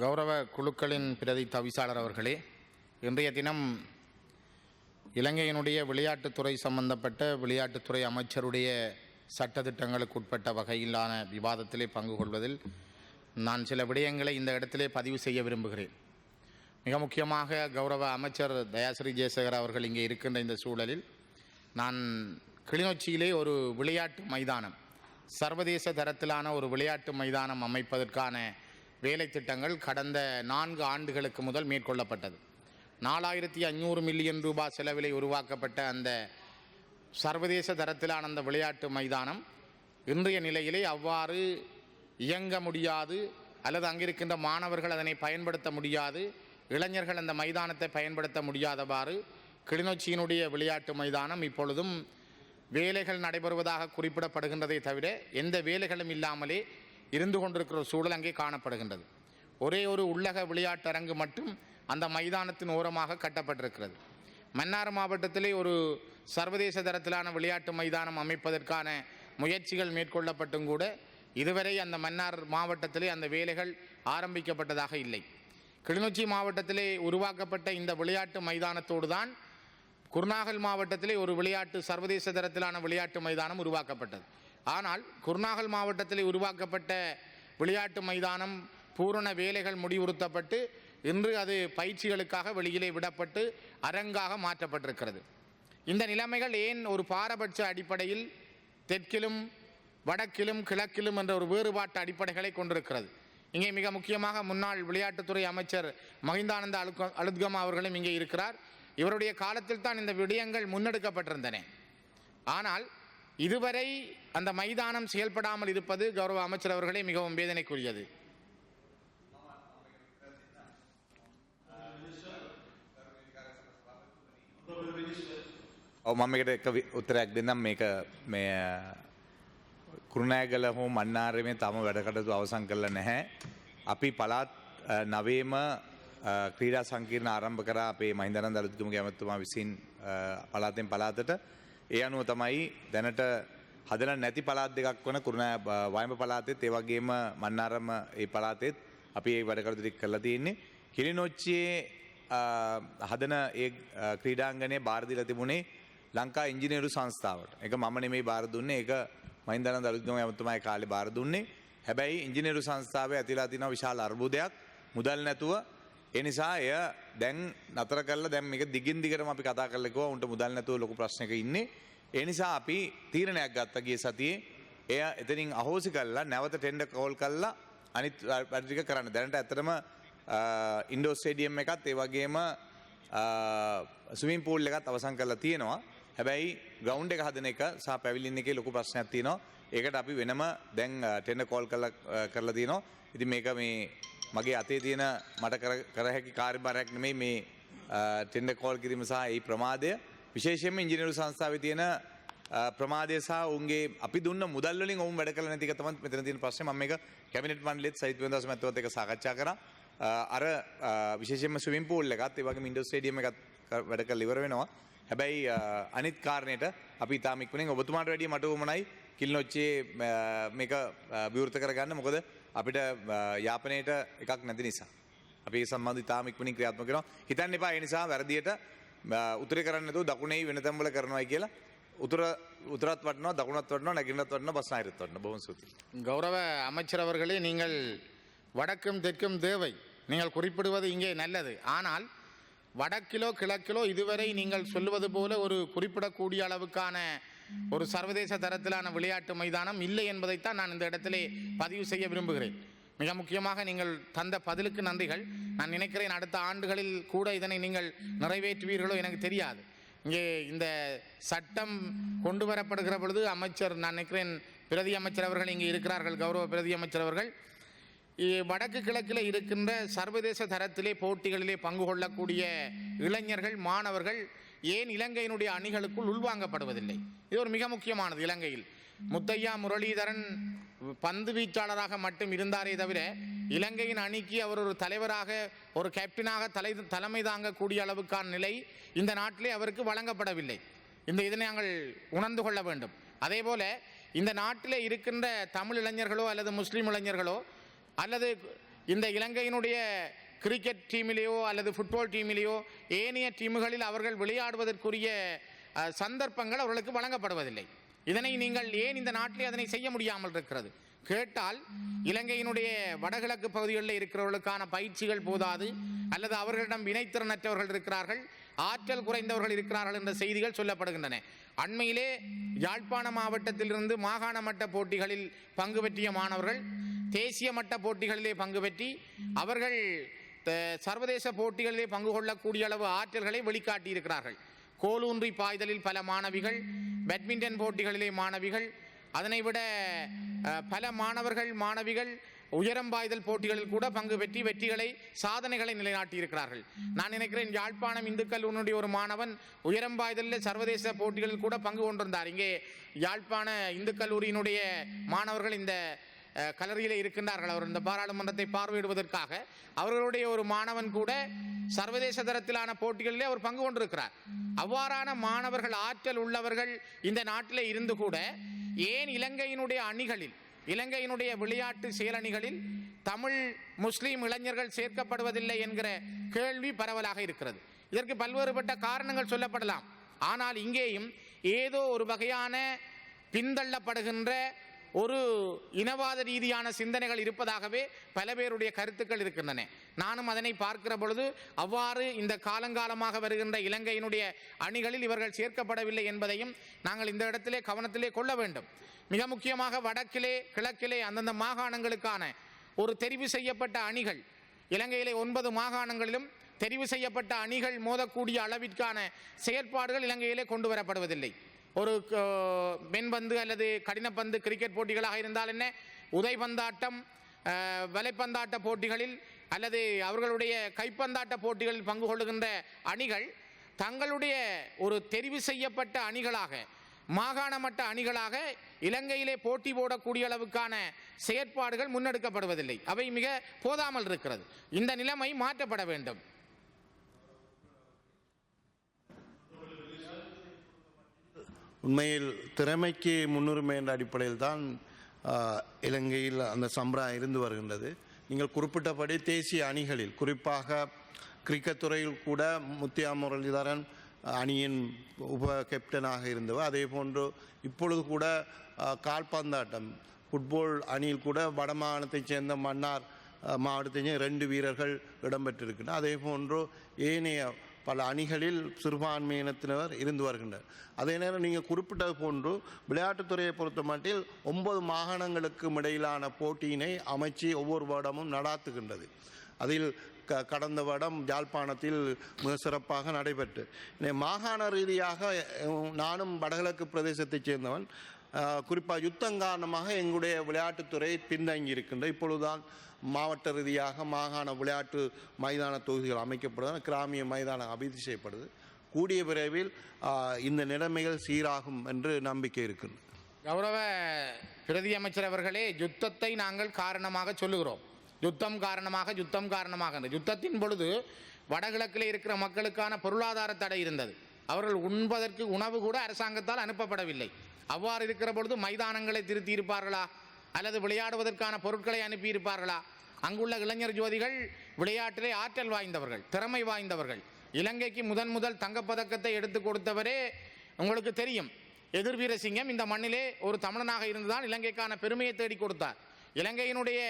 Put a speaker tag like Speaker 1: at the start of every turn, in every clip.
Speaker 1: கௌரவ குழுக்களின் பிரதி தவிசாளர் அவர்களே இன்றைய தினம் இலங்கையினுடைய விளையாட்டுத்துறை சம்பந்தப்பட்ட விளையாட்டுத்துறை அமைச்சருடைய சட்டத்திட்டங்களுக்கு உட்பட்ட வகையிலான விவாதத்திலே பங்கு கொள்வதில் நான் சில விடயங்களை இந்த இடத்திலே பதிவு செய்ய விரும்புகிறேன். மிக முக்கியமாக கௌரவ அமைச்சர் தயாஸ்ரீ ஜெயசேகர் அவர்கள் இங்கே இருக்கின்ற இந்த சூழலில் நான் கிளிநொச்சியிலே ஒரு விளையாட்டு மைதானம் சர்வதேச தரத்திலான ஒரு விளையாட்டு மைதானம் அமைப்பதற்கான வேலை திட்டங்கள் கடந்த நான்கு ஆண்டுகளுக்கு முதல் மேற்கொள்ளப்பட்டது. நாலாயிரத்தி அஞ்சூறு மில்லியன் ரூபாய் செலவிலை உருவாக்கப்பட்ட அந்த சர்வதேச தரத்திலான அந்த விளையாட்டு மைதானம் இன்றைய நிலையிலே அவ்வாறு இயங்க முடியாது அல்லது அங்கிருக்கின்ற மாணவர்கள் அதனை பயன்படுத்த முடியாது இளைஞர்கள் அந்த மைதானத்தை பயன்படுத்த முடியாதவாறு கிளிநொச்சியினுடைய விளையாட்டு மைதானம் இப்பொழுதும் வேலைகள் நடைபெறுவதாக குறிப்பிடப்படுகின்றதை தவிர எந்த வேலைகளும் இல்லாமலே இருந்து கொண்டிருக்கிற சூழல் அங்கே காணப்படுகின்றது. ஒரே ஒரு உள்ளக விளையாட்டரங்கு மட்டும் அந்த மைதானத்தின் ஓரமாக கட்டப்பட்டிருக்கிறது. மன்னார் மாவட்டத்திலே ஒரு சர்வதேச தரத்திலான விளையாட்டு மைதானம் அமைப்பதற்கான முயற்சிகள் மேற்கொள்ளப்பட்டும் கூட இதுவரை அந்த மன்னார் மாவட்டத்திலே அந்த வேலைகள் ஆரம்பிக்கப்பட்டதாக இல்லை. கிளிநொச்சி மாவட்டத்திலே உருவாக்கப்பட்ட இந்த விளையாட்டு மைதானத்தோடு தான் குருநாகல் மாவட்டத்திலே ஒரு விளையாட்டு சர்வதேச தரத்திலான விளையாட்டு மைதானம் உருவாக்கப்பட்டது. ஆனால் குருநாகல் மாவட்டத்தில் உருவாக்கப்பட்ட விளையாட்டு மைதானம் பூரண வேலைகள் முடிவுறுத்தப்பட்டு இன்று அது பயிற்சிகளுக்காக வெளியிலே விடப்பட்டு அரங்காக மாற்றப்பட்டிருக்கிறது. இந்த நிலைமைகள் ஏன் ஒரு பாரபட்ச அடிப்படையில் தெற்கிலும் வடக்கிலும் கிழக்கிலும் என்ற ஒரு வேறுபாட்டு அடிப்படைகளை கொண்டிருக்கிறது? இங்கே மிக முக்கியமாக முன்னாள் விளையாட்டுத்துறை அமைச்சர் மகிந்தானந்த அலுக்க அலுத்கமா அவர்களும் இங்கே இருக்கிறார். இவருடைய காலத்தில் தான் இந்த விடயங்கள் முன்னெடுக்கப்பட்டிருந்தன. ஆனால் இதுவரை அந்த மைதானம் செயல்படாமல் இருப்பது கௌரவ அமைச்சர் அவர்களே மிகவும் வேதனைக்குரியது
Speaker 2: ඔව මම එකට එක වි- උත්තරයක් දෙන්නම් මේක මේ කෘණෑගල හෝ මන්නාරමේ තම වැඩකටතු අවසං කරල නැහැ. අපි පලාත් අ, නවේම අ, ක්‍රීඩා සංකීර්ණ ආරම්භ කර අපේ මහින්දන දරත්ගම ඇමත්තුමා විසින් අ, පලාතෙන් පලාතට ඒ අනුව තමයි දැනට හදල නැති පලාත් දෙකක් වන කරුණ වයම පලාතෙත් ඒවගේම මන්නාරම ඒ පලාතෙත් අපි ඒ වැඩකරතුරික් කරලා තියෙන්නේ. කිලිනොච්චයේ හදන ඒ අ, ක්‍රීඩාංගනය බාර්දිල තිබුණේ ලංකා ඉංජිනේරු සංස්ථාවට. එක මම නෙමේ බාර දුන්නේ එක මහින්දන දරුත්ගම ඇමතුමයි කාලෙ බාර දුන්නේ. හැබැයි ඉංජිනේරු සංස්ථාව ඇතිලා තින විශාල අර්බුදයක්. මුදල් නැතුව එනිසා එය දැන් නතර කල දැම් එක දිගින් දිගරම අපි කතා කරලෙකව උන්ට මුදල් නැතුව ලොකු ප්‍රශ්නක ඉන්නේ. එනිසා අපි තීරණයක් ගත්තගේ සතියේ එය එතනින් අහෝසි කල්ලා නැවත ටෙන්ඩ කෝල් කල්ලා අනිත් වැඩික කරන්න. දැනට ඇතරම ඉන්ඩෝ ස්ටේඩියම් එකත් ඒවගේම සුමින් පූල් එකත් අවසං කරලා තියෙනවා. හැබැයි ගෞන්් එක හදන එක සහ පැවිලින්න එක ලොකු ප්‍රශ්නයක් තියනවා. ඒකට අපි වෙනම දැන් ටෙන්න කෝල් කල කරලා තියනවා. ඉති මේක මේ මගේ අතේ තියෙන මට කරහැකි කාර්භාරයක් නෙමේ මේ ටෙන්ඩ කෝල් කිරීම සහ ඒ ප්‍රමාදය. විශේෂයෙන්ම ඉංජිනරු සංස්ථාව තියෙන ප්‍රමාදය සහ උන්ගේ අපි දුන්න මුදල්ලින් ඔවුන් වැඩ කල නැතික තමත් මෙතන තියෙන ප්‍රශ්නේ. මම මේක කැබිනට් මණ්ඩලෙත් සහිත වෙනදවස මැතිවත් එක සාකච්ඡා කරා. අර විශේෂයෙන්ම ස්විමින් පූල් එකත් ඒ වගේම ඉන්ඩෝර් ස්ටේඩියම් එකත් වැඩ කරලා ඉවර වෙනවා. හැබැයි අනිත් කාරණයට අපි ඉතාම ඉක්මනින් ඔබතුමාට වැඩිය මට උමනයි කිල්නොච්චේ මේක විවෘත කරගන්න මොකද අපිට යාපනයට එකක් නැති නිසා අපි සම්බන්ධ ඉතාම ඉක්මනින් ක්‍රියාත්මක කරනවා හිතන්න එපා ඒ නිසා වැරදියට උතුරේ කරන්න නැතුව දකුණේ වෙන තැන්වල කරනවා කියලා උතුර උතුරත් වටනවා දකුණත් වටනවා නැගින්නත් වටනවා බස්නාහිරත් වටනවා බොහොම ස්තුතියි
Speaker 1: கௌரவ அமைச்சர் அவர்களே நீங்கள் வடக்கும் தெற்கும் தேவை நீங்கள் குறிப்பிடுவது இங்கே நல்லது ஆனால் வடக்கிலோ கிழக்கிலோ இதுவரை நீங்கள் சொல்லுவது போல ஒரு குறிப்பிடக்கூடிய அளவுக்கான ஒரு சர்வதேச தரத்திலான விளையாட்டு மைதானம் இல்லை என்பதைத்தான் நான் இந்த இடத்திலே பதிவு செய்ய விரும்புகிறேன். மிக முக்கியமாக நீங்கள் தந்த பதிலுக்கு நன்றிகள். நான் நினைக்கிறேன் அடுத்த ஆண்டுகளில் கூட இதனை நீங்கள் நிறைவேற்றுவீர்களோ எனக்கு தெரியாது. இங்கே இந்த சட்டம் கொண்டு வரப்படுகிற பொழுது அமைச்சர் நான் நினைக்கிறேன் பிரதி அமைச்சர் அவர்கள் இங்கே இருக்கிறார்கள் கௌரவ பிரதி அமைச்சர் அவர்கள். வடக்கு கிழக்கில் இருக்கின்ற சர்வதேச தரத்திலே போட்டிகளிலே பங்கு கொள்ளக்கூடிய இளைஞர்கள் மாணவர்கள் ஏன் இலங்கையினுடைய அணிகளுக்குள் உள்வாங்கப்படுவதில்லை? இது ஒரு மிக முக்கியமானது இலங்கையில். முத்தையா முரளிதரன் பந்து வீச்சாளராக மட்டும் இருந்தாரே தவிர இலங்கையின் அணிக்கு அவர் ஒரு தலைவராக ஒரு கேப்டனாக தலை தலைமை தாங்கக்கூடிய அளவுக்கான நிலை இந்த நாட்டிலே அவருக்கு வழங்கப்படவில்லை. இந்த இதனை நாங்கள் உணர்ந்து கொள்ள வேண்டும். அதேபோல இந்த நாட்டிலே இருக்கின்ற தமிழ் இளைஞர்களோ அல்லது முஸ்லீம் இளைஞர்களோ அல்லது இந்த இலங்கையினுடைய கிரிக்கெட் டீமிலேயோ அல்லது ஃபுட்பால் டீமிலேயோ ஏனைய டீமுகளில் அவர்கள் விளையாடுவதற்குரிய சந்தர்ப்பங்கள் அவர்களுக்கு வழங்கப்படுவதில்லை. இதனை நீங்கள் ஏன் இந்த நாட்டிலே அதனை செய்ய முடியாமல் இருக்கிறது? கேட்டால் இலங்கையினுடைய வடகிழக்கு பகுதிகளில் இருக்கிறவர்களுக்கான பயிற்சிகள் போதாது அல்லது அவர்களிடம் வினைத்திறனற்றவர்கள் இருக்கிறார்கள் ஆற்றல் குறைந்தவர்கள் இருக்கிறார்கள் என்ற செய்திகள் சொல்லப்படுகின்றன. அண்மையிலே யாழ்ப்பாண மாவட்டத்திலிருந்து மாகாண மட்ட போட்டிகளில் பங்கு பெற்றிய மாணவர்கள் தேசிய மட்ட போட்டிகளிலே பங்கு பெற்றி அவர்கள் சர்வதேச போட்டிகளிலே பங்கு கொள்ளக்கூடிய அளவு ஆற்றல்களை வெளிக்காட்டியிருக்கிறார்கள். கோலூன்றி பாய்தலில் பல மாணவிகள் பேட்மிண்டன் போட்டிகளிலே மாணவிகள் அதனை விட பல மாணவர்கள் மாணவிகள் உயரம் பாய்தல் போட்டிகளில் கூட பங்கு பெற்றி வெற்றிகளை சாதனைகளை நிலைநாட்டியிருக்கிறார்கள். நான் நினைக்கிறேன் யாழ்ப்பாணம் இந்து உன்னுடைய ஒரு மாணவன் உயரம் பாய்தலில் சர்வதேச போட்டிகளில் கூட பங்கு கொண்டிருந்தார். இங்கே யாழ்ப்பாண இந்து கல்லூரியினுடைய மாணவர்கள் இந்த கலரியில் இருக்கின்றார்கள். அவர் இந்த பாராளுமன்றத்தை பார்வையிடுவதற்காக அவர்களுடைய ஒரு மாணவன் கூட சர்வதேச தரத்திலான போட்டிகளிலே அவர் பங்கு கொண்டிருக்கிறார். அவ்வாறான மாணவர்கள் ஆற்றல் உள்ளவர்கள் இந்த நாட்டில் இருந்து கூட ஏன் இலங்கையினுடைய அணிகளில் இலங்கையினுடைய விளையாட்டு செயலணிகளில் தமிழ் முஸ்லீம் இளைஞர்கள் சேர்க்கப்படுவதில்லை என்கிற கேள்வி பரவலாக இருக்கிறது. இதற்கு பல்வேறுபட்ட காரணங்கள் சொல்லப்படலாம். ஆனால் இங்கேயும் ஏதோ ஒரு வகையான பின்தள்ளப்படுகின்ற ஒரு இனவாத ரீதியான சிந்தனைகள் இருப்பதாகவே பல பேருடைய கருத்துக்கள் இருக்கின்றன. நானும் அதனை பார்க்கிற பொழுது அவ்வாறு இந்த காலங்காலமாக வருகின்ற இலங்கையினுடைய அணிகளில் இவர்கள் சேர்க்கப்படவில்லை என்பதையும் நாங்கள் இந்த இடத்திலே கவனத்திலே கொள்ள வேண்டும். மிக முக்கியமாக வடக்கிலே கிழக்கிலே அந்தந்த மாகாணங்களுக்கான ஒரு தெரிவு செய்யப்பட்ட அணிகள் இலங்கையிலே ஒன்பது மாகாணங்களிலும் தெரிவு செய்யப்பட்ட அணிகள் மோதக்கூடிய அளவிற்கான செயற்பாடுகள் இலங்கையிலே கொண்டு வரப்படுவதில்லை. ஒரு அஹ், மென்பந்து அல்லது கடினப்பந்து கிரிக்கெட் போட்டிகளாக இருந்தால் என்ன? உதைபந்தாட்டம் வலைப்பந்தாட்ட போட்டிகளில் அல்லது அவர்களுடைய கைப்பந்தாட்ட போட்டிகளில் பங்கு கொள்ளுகின்ற அணிகள் தங்களுடைய ஒரு தெரிவு செய்யப்பட்ட அணிகளாக மாகாண மட்ட அணிகளாக இலங்கையிலே போட்டி போடக்கூடிய அளவுக்கான செயற்பாடுகள் முன்னெடுக்கப்படுவதில்லை. அவை மிக போதாமல் இருக்கிறது. இந்த நிலைமை மாற்றப்பட வேண்டும்.
Speaker 3: உண்மையில் திறமைக்கு முன்னுரிமை என்ற அடிப்படையில் தான் இலங்கையில் அந்த சம்பிரதாயம் இருந்து வருகின்றது. நீங்கள் குறிப்பிட்டபடி தேசிய அணிகளில் குறிப்பாக கிரிக்கெட் துறையில் கூட முத்தியா முரளிதரன் அணியின் உப கேப்டனாக இருந்தவர். அதே போன்று இப்பொழுது கூட கால்பந்தாட்டம் ஃபுட்பால் அணியில் கூட வடமாகாணத்தைச் சேர்ந்த மன்னார் மாவட்டத்தையும் ரெண்டு வீரர்கள் இடம்பெற்றிருக்கின்றனர் அதே போன்று ஏனைய பல அணிகளில் சிறுபான்மையினத்தினர் இருந்து வருகின்றனர். அதே நேரம் நீங்கள் குறிப்பிட்டது போன்று விளையாட்டுத்துறையை பொறுத்த மட்டில் ஒன்பது மாகாணங்களுக்கும் இடையிலான போட்டியினை அமைச்சு ஒவ்வொரு வருடமும் நடாத்துகின்றது. அதில் க கடந்த வருடம் யாழ்ப்பாணத்தில் மிக சிறப்பாக நடைபெற்று. மாகாண ரீதியாக நானும் வடகிழக்கு பிரதேசத்தைச் சேர்ந்தவன். குறிப்பாக யுத்தம் காரணமாக எங்களுடைய விளையாட்டுத்துறை பின்தங்கி இருக்கின்ற இப்பொழுதுதான் மாவட்ட ரீதியாக மாகாண விளையாட்டு மைதான தொகுதிகள் அமைக்கப்படுது கிராமிய மைதானம் அபிவிருத்தி செய்யப்படுது கூடிய விரைவில் இந்த நிலைமைகள் சீராகும் என்று நம்பிக்கை இருக்கின்றது
Speaker 1: கௌரவ பிரதி அமைச்சர் அவர்களே யுத்தத்தை நாங்கள் காரணமாக சொல்லுகிறோம். யுத்தம் காரணமாக யுத்தம் காரணமாக. அந்த யுத்தத்தின் பொழுது வடகிழக்கில் இருக்கிற மக்களுக்கான பொருளாதார தடை இருந்தது. அவர்கள் உண்பதற்கு உணவு கூட அரசாங்கத்தால் அனுப்பப்படவில்லை. அவ்வாறு இருக்கிற பொழுது மைதானங்களை திருத்தி இருப்பார்களா அல்லது விளையாடுவதற்கான பொருட்களை அனுப்பி இருப்பார்களா அங்குள்ள இளைஞர் ஜோதிகள் விளையாட்டிலே ஆற்றல் வாய்ந்தவர்கள் திறமை வாய்ந்தவர்கள். இலங்கைக்கு முதன் முதல் தங்கப்பதக்கத்தை எடுத்து கொடுத்தவரே உங்களுக்கு தெரியும். எதிர் வீரசிங்கம் இந்த மண்ணிலே ஒரு தமிழனாக இருந்துதான் இலங்கைக்கான பெருமையை தேடி கொடுத்தார். இலங்கையினுடைய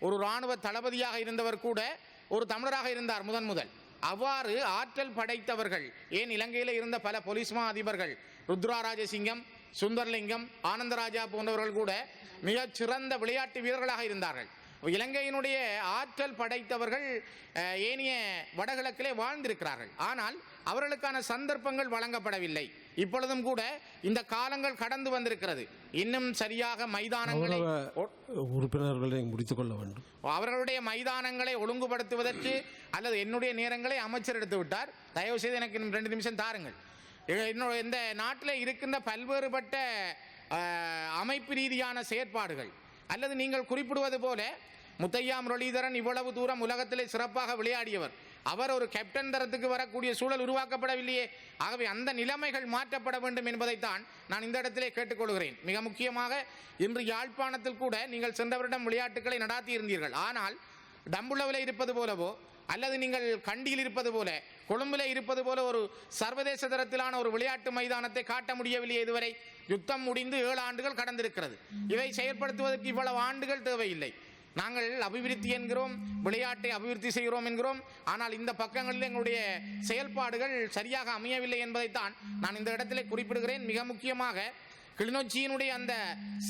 Speaker 1: ஒரு இராணுவ தளபதியாக இருந்தவர் கூட ஒரு தமிழராக இருந்தார் முதன் முதல். அவ்வாறு ஆற்றல் படைத்தவர்கள் ஏன் இலங்கையில் இருந்த பல பொலிஸ்மா அதிபர்கள் ருத்ரா ராஜசிங்கம் சுந்தர்லிங்கம் ஆனந்தராஜா போன்றவர்கள் கூட மிகச் சிறந்த விளையாட்டு வீரர்களாக இருந்தார்கள். இலங்கையினுடைய ஆற்றல் படைத்தவர்கள் ஏனைய வடகிழக்கிலே வாழ்ந்திருக்கிறார்கள். ஆனால் அவர்களுக்கான சந்தர்ப்பங்கள் வழங்கப்படவில்லை. இப்பொழுதும் கூட இந்த காலங்கள் கடந்து வந்திருக்கிறது. இன்னும் சரியாக மைதானங்களை
Speaker 4: உறுப்பினர்களை முடித்துக் கொள்ள வேண்டும்.
Speaker 1: அவர்களுடைய மைதானங்களை ஒழுங்குபடுத்துவதற்கு அல்லது என்னுடைய நேரங்களை அமைச்சர் எடுத்து விட்டார் தயவு செய்து எனக்கு இன்னும் ரெண்டு நிமிஷம் தாருங்கள். இன்னொரு இந்த நாட்டில் இருக்கின்ற பல்வேறுபட்ட அமைப்பு ரீதியான செயற்பாடுகள். அல்லது நீங்கள் குறிப்பிடுவது போல முத்தையா முரளிதரன் இவ்வளவு தூரம் உலகத்திலே சிறப்பாக விளையாடியவர். அவர் ஒரு கேப்டன் தரத்துக்கு வரக்கூடிய சூழல் உருவாக்கப்படவில்லையே. ஆகவே அந்த நிலைமைகள் மாற்றப்பட வேண்டும் என்பதைத்தான் நான் இந்த இடத்திலே கேட்டுக்கொள்கிறேன். மிக முக்கியமாக இன்று யாழ்ப்பாணத்தில் கூட நீங்கள் சென்றவரிடம் விளையாட்டுகளை நடாத்தி இருந்தீர்கள் ஆனால் டம்புளவில் இருப்பது போலவோ அல்லது நீங்கள் கண்டியில் இருப்பது போல கொழும்பில் இருப்பது போல ஒரு சர்வதேச தரத்திலான ஒரு விளையாட்டு மைதானத்தை காட்ட முடியவில்லை இதுவரை. யுத்தம் முடிந்து ஏழு ஆண்டுகள் கடந்திருக்கிறது. இவை செயல்படுத்துவதற்கு இவ்வளவு ஆண்டுகள் தேவையில்லை. நாங்கள் அபிவிருத்தி என்கிறோம் விளையாட்டை அபிவிருத்தி செய்கிறோம் என்கிறோம். ஆனால் இந்த பக்கங்களில் எங்களுடைய செயல்பாடுகள் சரியாக அமையவில்லை என்பதைத்தான் நான் இந்த இடத்திலே குறிப்பிடுகிறேன். மிக முக்கியமாக கிளிநொச்சியினுடைய அந்த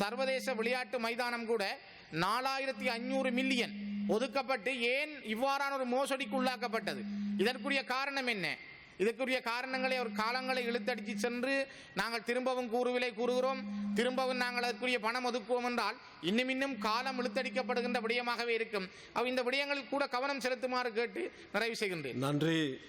Speaker 1: சர்வதேச விளையாட்டு மைதானம் கூட நாலாயிரத்தி ஐநூறு மில்லியன் ஒதுக்கப்பட்டு ஏன் இவ்வாறான ஒரு மோசடிக்கு உள்ளாக்கப்பட்டது? இதற்குரிய காரணம் என்ன? இதற்குரிய காரணங்களை ஒரு காலங்களை இழுத்தடித்து சென்று நாங்கள் திரும்பவும் கூறுவிலை கூறுகிறோம். திரும்பவும் நாங்கள் அதற்குரிய பணம் ஒதுக்குவோம் என்றால் இன்னும் இன்னும் காலம் இழுத்தடிக்கப்படுகின்ற விடயமாகவே இருக்கும். அவ் இந்த விடயங்களில் கூட கவனம் செலுத்துமாறு கேட்டு நிறைவு செய்கின்றேன்.
Speaker 4: நன்றி.